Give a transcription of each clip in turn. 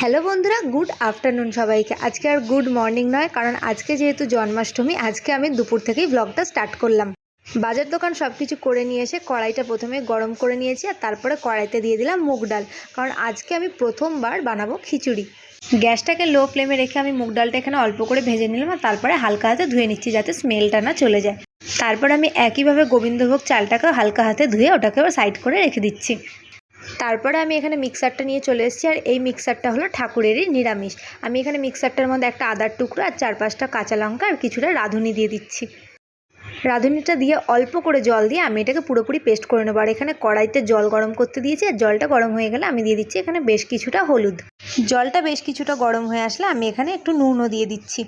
Hello বন্ধুরা, good afternoon সবাইকে। আজকে আর গুড মর্নিং নয়, কারণ আজকে যেহেতু জন্মাষ্টমী, আজকে আমি দুপুর থেকেই ব্লগটা স্টার্ট করলাম। বাজার দোকান সব কিছু করে নিয়ে এসে কড়াইটা প্রথমে গরম করে নিয়েছি আর তারপরে কড়াইতে দিয়ে দিলাম মুগ ডাল। কারণ আজকে আমি প্রথমবার বানাবো খিচুড়ি। গ্যাসটাকে লো ফ্লেমে রেখে আমি মুগ ডালটা এখানে অল্প করে ভেজে নিলাম আর তারপরে হালকা হাতে ধুয়ে নিচ্ছি যাতে স্মেলটা না চলে যায়। তারপর আমি একইভাবে গোবিন্দভোগ চালটাকে হালকা হাতে ধুয়ে ওটাকে আবার সাইড করে রেখে দিচ্ছি। তারপরে আমি এখানে মিক্সারটা নিয়ে চলে এসেছি, আর এই মিক্সারটা হলো ঠাকুরেরই নিরামিষ। আমি এখানে মিক্সারটার মধ্যে একটা আদার টুকরো আর চার পাঁচটা কাঁচা লঙ্কা আর কিছুটা রাঁধুনি দিয়ে দিচ্ছি। রাঁধুনিটা দিয়ে অল্প করে জল দিয়ে আমি এটাকে পুরোপুরি পেস্ট করে নেব। আর এখানে কড়াইতে জল গরম করতে দিয়েছি, আর জলটা গরম হয়ে গেলে আমি দিয়ে দিচ্ছি এখানে বেশ কিছুটা হলুদ। জলটা বেশ কিছুটা গরম হয়ে আসলে আমি এখানে একটু নুনও দিয়ে দিচ্ছি।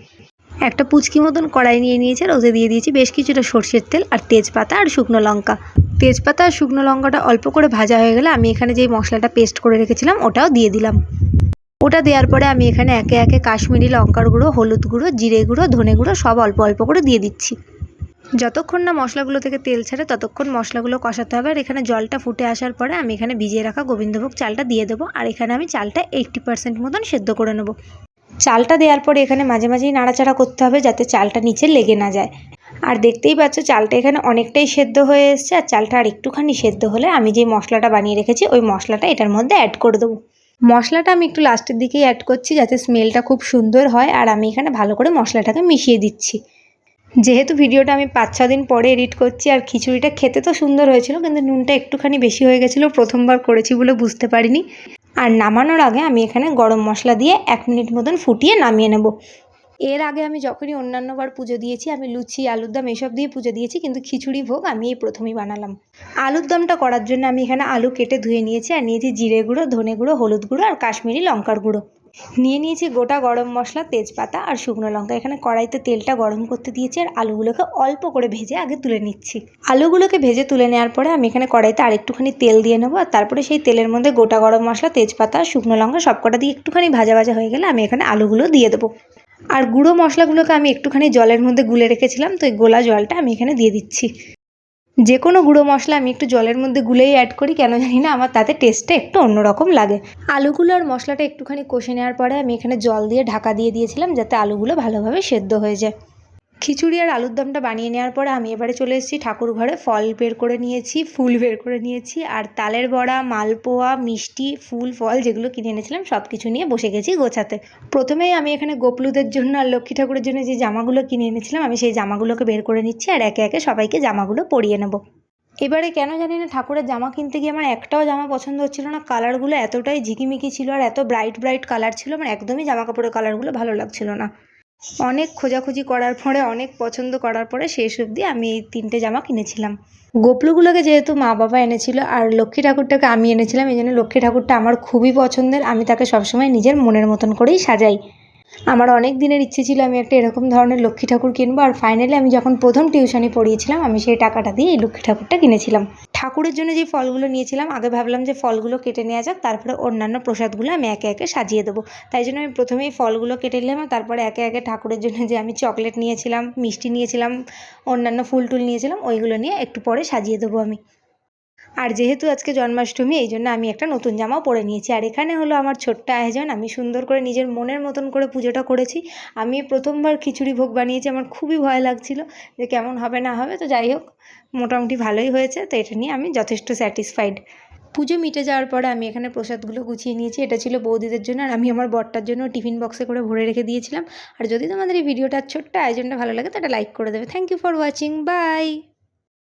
একটা পুচকি মতন কড়াই নিয়ে নিয়েছি, আর ওতে দিয়ে দিয়েছি বেশ কিছুটা সর্ষের তেল আর তেজপাতা আর শুকনো লঙ্কা। তেজপাতা আর শুকনো লঙ্কাটা অল্প করে ভাজা হয়ে গেলে আমি এখানে যেই মশলাটা পেস্ট করে রেখেছিলাম, ওটাও দিয়ে দিলাম। ওটা দেওয়ার পরে আমি এখানে একে একে কাশ্মীরি লঙ্কার গুঁড়ো, হলুদ গুঁড়ো, জিরে গুঁড়ো, ধনে গুঁড়ো সব অল্প অল্প করে দিয়ে দিচ্ছি। যতক্ষণ না মশলাগুলো থেকে তেল ছাড়ে ততক্ষণ মশলাগুলো কষাতে হবে। আর এখানে জলটা ফুটে আসার পরে আমি এখানে ভিজিয়ে রাখা গোবিন্দভোগ চালটা দিয়ে দেবো। আর এখানে আমি চালটা এইটটি পার্সেন্ট মতন সেদ্ধ করে নেব। চালটা দেওয়ার পরে এখানে মাঝে মাঝেই নাড়াচাড়া করতে হবে যাতে চালটা নিচে লেগে না যায়। আর দেখতেই পাচ্ছ চালটা এখানে অনেকটাই সেদ্ধ হয়ে এসছে, আর চালটা আর একটুখানি সেদ্ধ হলে আমি যে মশলাটা বানিয়ে রেখেছি, ওই মশলাটা এটার মধ্যে অ্যাড করে দেবো। মশলাটা আমি একটু লাস্টের দিকেই অ্যাড করছি যাতে স্মেলটা খুব সুন্দর হয়, আর আমি এখানে ভালো করে মশলাটাকে মিশিয়ে দিচ্ছি। যেহেতু ভিডিওটা আমি পাঁচ, ছ দিন পরে এডিট করছি, আর খিচুড়িটা খেতে তো সুন্দর হয়েছিল, কিন্তু নুনটা একটুখানি বেশি হয়ে গেছিল, প্রথমবার করেছি বলে বুঝতে পারিনি। আর নামানোর আগে আমি এখানে গরম মশলা দিয়ে এক মিনিট মতন ফুটিয়ে নামিয়ে নেব। এর আগে আমি যখনই অন্যান্যবার পুজো দিয়েছি, আমি লুচি, আলুর দম এসব দিয়ে পুজো দিয়েছি, কিন্তু খিচুড়ি ভোগ আমি এই প্রথমেই বানালাম। আলুর দমটা করার জন্য আমি এখানে আলু কেটে ধুয়ে নিয়েছি আর নিয়েছি জিরে গুঁড়ো, ধনে গুঁড়ো, হলুদ গুঁড়ো আর কাশ্মীরি লঙ্কার গুঁড়ো। নিয়ে নিয়েছি গোটা গরম মশলা, তেজপাতা আর শুকনো লঙ্কা। এখানে কড়াইতে তেলটা গরম করতে দিয়েছি আর আলুগুলোকে অল্প করে ভেজে আগে তুলে নিচ্ছি। আলুগুলোকে ভেজে তুলে নেওয়ার পরে আমি এখানে কড়াইতে আরেকটুখানি তেল দিয়ে নেব আর তারপরে সেই তেলের মধ্যে গোটা গরম মশলা, তেজপাতা, শুকনো লঙ্কা সব কটা দিয়ে একটুখানি ভাজা ভাজা হয়ে গেলে আমি এখানে আলুগুলো দিয়ে দেবো। আর গুঁড়ো মশলাগুলোকে আমি একটুখানি জলের মধ্যে গুলে রেখেছিলাম, তো এই গোলা জলটা আমি এখানে দিয়ে দিচ্ছি। যে কোনো গুঁড়ো মশলা আমি একটু জলের মধ্যে গুলেই অ্যাড করি, কেন জানি না আমার তাতে টেস্টটা একটু অন্যরকম লাগে। আলুগুলো আর মশলাটা একটুখানি কষে নেওয়ার পরে আমি এখানে জল দিয়ে ঢাকা দিয়ে দিয়েছিলাম, যাতে আলুগুলো ভালোভাবে সেদ্ধ হয়ে যায়। খিচুড়ি আর আলুর দমটা বানিয়ে নেওয়ার পরে আমি এবারে চলে এসেছি ঠাকুর ঘরে। ফল বের করে নিয়েছি, ফুল বের করে নিয়েছি, আর তালের বড়া, মালপোয়া, মিষ্টি, ফুল, ফল যেগুলো কিনে এনেছিলাম সব কিছু নিয়ে বসে গেছি গোছাতে। প্রথমেই আমি এখানে গোপলুদের জন্য আর লক্ষ্মী ঠাকুরের জন্য যে জামাগুলো কিনে এনেছিলাম, আমি সেই জামাগুলোকে বের করে নিচ্ছি আর একে একে সবাইকে জামাগুলো পরিয়ে নেব। এবারে কেন জানি না ঠাকুরের জামা কিনতে গিয়ে আমার একটাও জামা পছন্দ হচ্ছিল না, কালারগুলো এতটাই ঝিকিমিকি ছিল আর এত ব্রাইট ব্রাইট কালার ছিল আমার একদমই জামা কাপড়ের কালারগুলো ভালো লাগছিল না। অনেক খোঁজাখুঁজি করার পরে, অনেক পছন্দ করার পরে শেষ অবধি আমি এই তিনটে জামা কিনেছিলাম। গোপলুগুলোকে যেহেতু মা বাবা এনেছিল আর লক্ষ্মী ঠাকুরটাকে আমি এনেছিলাম, এই জন্য লক্ষ্মী ঠাকুরটা আমার খুবই পছন্দের। আমি তাকে সবসময় নিজের মনের মতন করেই সাজাই। আমার অনেক দিনের ইচ্ছে ছিল আমি একটা এরকম ধরনের লক্ষ্মী ঠাকুর কিনবো, আর ফাইনালি আমি যখন প্রথম টিউশনি পড়িয়েছিলাম, আমি সেই টাকাটা দিয়ে এই লক্ষ্মী ঠাকুরটা কিনেছিলাম। ঠাকুরের জন্য যে ফলগুলো নিয়েছিলাম, আগে ভাবলাম যে ফলগুলো কেটে নেওয়া যাক, তারপরে অন্যান্য প্রসাদগুলো আমি একে একে সাজিয়ে দেবো। তাই জন্য আমি প্রথমেই ফলগুলো কেটে নিলাম তারপরে একে একে ঠাকুরের জন্য যে আমি চকলেট নিয়েছিলাম, মিষ্টি নিয়েছিলাম, অন্যান্য ফুল টুল নিয়েছিলাম, ওইগুলো নিয়ে একটু পরে সাজিয়ে দেবো আমি। আর যেহেতু আজকে জন্মাষ্টমী, এই জন্য আমি একটা নতুন জামাও পরে নিয়েছি। আর এখানে হলো আমার ছোট্ট আয়োজন। আমি সুন্দর করে নিজের মনের মতন করে পুজোটা করেছি। আমি প্রথমবার খিচুড়ি ভোগ বানিয়েছি, আমার খুবই ভয় লাগছিল যে কেমন হবে, না হবে। তো যাই হোক, মোটামুটি ভালোই হয়েছে। তো এটা নিয়ে আমি যথেষ্ট স্যাটিসফাইড পুজো মিটে যাওয়ার পরে আমি এখানে প্রসাদগুলো গুছিয়ে নিয়েছি। এটা ছিল বৌদিদের জন্য। আর আমি আমার বরটার জন্য টিফিন বক্সে করে ভরে রেখে দিয়েছিলাম। আর যদি তোমাদের এই ভিডিওটার ছোট্ট আয়োজনটা ভালো লাগে, তো এটা লাইক করে দেবে। Thank you for watching bye